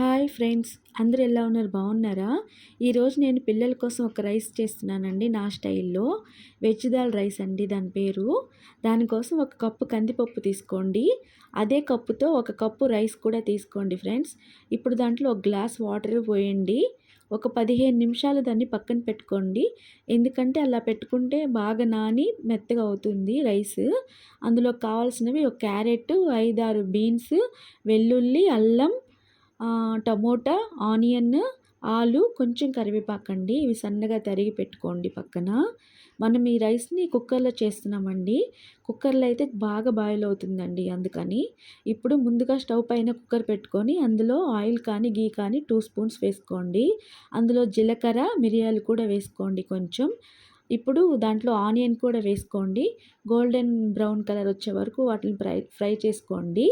Hi friends అందరూ ఎలా ఉన్నారు? బాగున్నారా? ఈరోజు నేను పిల్లల కోసం ఒక రైస్ చేస్తున్నానండి నా స్టైల్లో. వెజ్ దాల్ రైస్ అండి దాని పేరు. దానికోసం ఒక కప్పు కందిపప్పు తీసుకోండి. అదే కప్పుతో ఒక కప్పు రైస్ కూడా తీసుకోండి ఫ్రెండ్స్. ఇప్పుడు దాంట్లో ఒక గ్లాస్ వాటర్ పోయండి. ఒక పదిహేను నిమిషాలు దాన్ని పక్కన పెట్టుకోండి. ఎందుకంటే అలా పెట్టుకుంటే బాగా నాని మెత్తగా అవుతుంది రైస్. అందులో కావాల్సినవి ఒక క్యారెట్ ఐదారు బీన్స్ వెల్లుల్లి అల్లం టమోటా ఆనియన్ ఆలు కొంచెం కరివేపాకండి. ఇవి సన్నగా తరిగి పెట్టుకోండి పక్కన. మనం ఈ రైస్ని కుక్కర్లో చేస్తున్నామండి. కుక్కర్లో అయితే బాగా బాయిల్ అవుతుందండి అందుకని. ఇప్పుడు ముందుగా స్టవ్ పైన కుక్కర్ పెట్టుకొని అందులో ఆయిల్ కానీ గీ కానీ టూ స్పూన్స్ వేసుకోండి. అందులో జీలకర్ర మిరియాలు కూడా వేసుకోండి కొంచెం. ఇప్పుడు దాంట్లో ఆనియన్ కూడా వేసుకోండి. గోల్డెన్ బ్రౌన్ కలర్ వచ్చే వరకు వాటిని ఫ్రై ఫ్రై చేసుకోండి.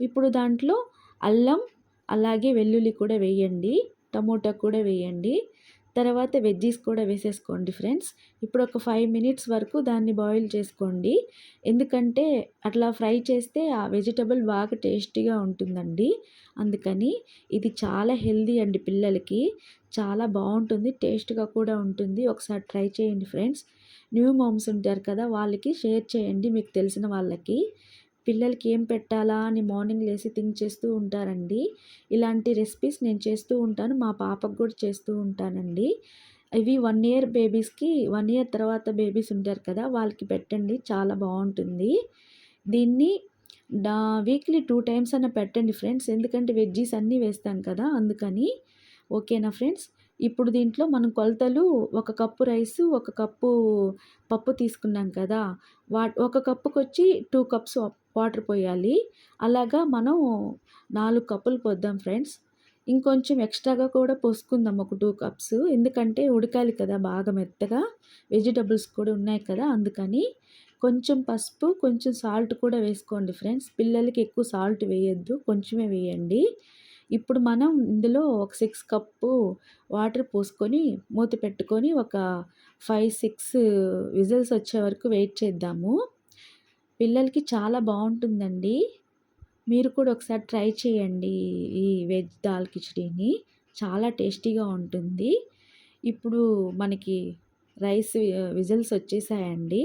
ఇప్పుడు దాంట్లో అల్లం అలాగే వెల్లుల్లి కూడా వేయండి టమోటా కూడా వేయండి. తర్వాత వెజ్జీస్ కూడా వేసేసుకోండి ఫ్రెండ్స్. ఇప్పుడు ఒక ఫైవ్ మినిట్స్ వరకు దాన్ని బాయిల్ చేసుకోండి. ఎందుకంటే అట్లా ఫ్రై చేస్తే ఆ వెజిటబుల్ బాగా టేస్టీగా ఉంటుందండి. అందుకని ఇది చాలా హెల్దీ అండి పిల్లలకి. చాలా బాగుంటుంది టేస్ట్గా కూడా ఉంటుంది. ఒకసారి ట్రై చేయండి ఫ్రెండ్స్. న్యూ మామ్స్ ఉంటారు కదా వాళ్ళకి షేర్ చేయండి మీకు తెలిసిన వాళ్ళకి. పిల్లలకి ఏం పెట్టాలా అని మార్నింగ్ లేసి థింక్ చేస్తూ ఉంటారండి. ఇలాంటి రెసిపీస్ నేను చేస్తూ ఉంటాను. మా పాపకు కూడా చేస్తూ ఉంటానండి. ఇవి వన్ ఇయర్ బేబీస్కి వన్ ఇయర్ తర్వాత బేబీస్ ఉంటారు కదా వాళ్ళకి పెట్టండి. చాలా బాగుంటుంది. దీన్ని డా వీక్లీ టూ టైమ్స్ అన్న పెట్టండి ఫ్రెండ్స్. ఎందుకంటే వెజ్జీస్ అన్నీ వేస్తాం కదా అందుకని. ఓకేనా ఫ్రెండ్స్? ఇప్పుడు దీంట్లో మనం కొలతలు ఒక కప్పు రైస్ ఒక కప్పు పప్పు తీసుకున్నాం కదా వా ఒక కప్పుకి వచ్చి టూ కప్స్ వాటర్ పోయాలి. అలాగా మనం నాలుగు కప్పులు పోద్దాం ఫ్రెండ్స్. ఇంకొంచెం ఎక్స్ట్రాగా కూడా పోసుకుందాం ఒక టూ కప్స్. ఎందుకంటే ఉడకాలి కదా బాగా మెత్తగా. వెజిటబుల్స్ కూడా ఉన్నాయి కదా అందుకని కొంచెం పసుపు కొంచెం సాల్ట్ కూడా వేసుకోండి ఫ్రెండ్స్. పిల్లలకి ఎక్కువ సాల్ట్ వేయద్దు కొంచెమే వేయండి. ఇప్పుడు మనం ఇందులో ఒక సిక్స్ కప్పు వాటర్ పోసుకొని మూత పెట్టుకొని ఒక ఫైవ్ సిక్స్ విజిల్స్ వచ్చే వరకు వెయిట్ చేద్దాము. పిల్లలకి చాలా బాగుంటుందండి. మీరు కూడా ఒకసారి ట్రై చేయండి ఈ వెజ్ దాల్ కిచడీని. చాలా టేస్టీగా ఉంటుంది. ఇప్పుడు మనకి రైస్ విజిల్స్ వచ్చేసాయండి.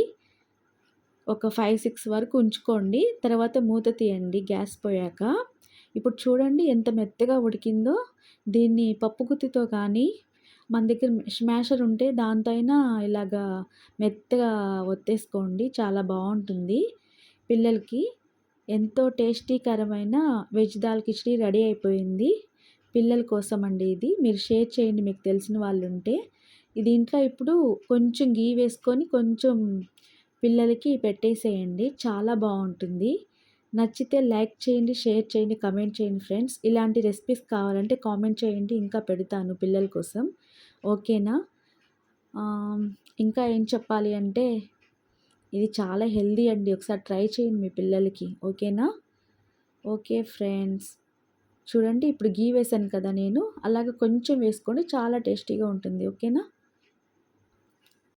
ఒక ఫైవ్ సిక్స్ వరకు ఉంచుకోండి. తర్వాత మూత తీయండి గ్యాస్ పోయాక. ఇప్పుడు చూడండి ఎంత మెత్తగా ఉడికిందో. దీన్ని పప్పుగుత్తితో కానీ మన దగ్గర స్మాషర్ ఉంటే దాంతో అయినా ఇలాగా మెత్తగా ఒత్తేసుకోండి. చాలా బాగుంటుంది. పిల్లలకి ఎంతో టేస్టీకరమైన వెజ్ దాల్ కిచడీ రెడీ అయిపోయింది. పిల్లల కోసం అండి ఇది. మీరు షేర్ చేయండి మీకు తెలిసిన వాళ్ళు ఉంటే దీంట్లో ఇప్పుడు కొంచెం గీ వేసుకొని కొంచెం పిల్లలకి పెట్టేసేయండి. చాలా బాగుంటుంది. నచ్చితే లైక్ చేయండి షేర్ చేయండి కమెంట్ చేయండి ఫ్రెండ్స్. ఇలాంటి రెసిపీస్ కావాలంటే కామెంట్ చేయండి ఇంకా పెడతాను పిల్లల కోసం. ఓకేనా? ఇంకా ఏం చెప్పాలి అంటే ఇది చాలా హెల్దీ అండి. ఒకసారి ట్రై చేయండి మీ పిల్లలకి. ఓకేనా? Okay friends. చూడండి ఇప్పుడు గీ వేసాను కదా నేను. అలాగే కొంచెం వేసుకోండి చాలా టేస్టీగా ఉంటుంది. ఓకేనా?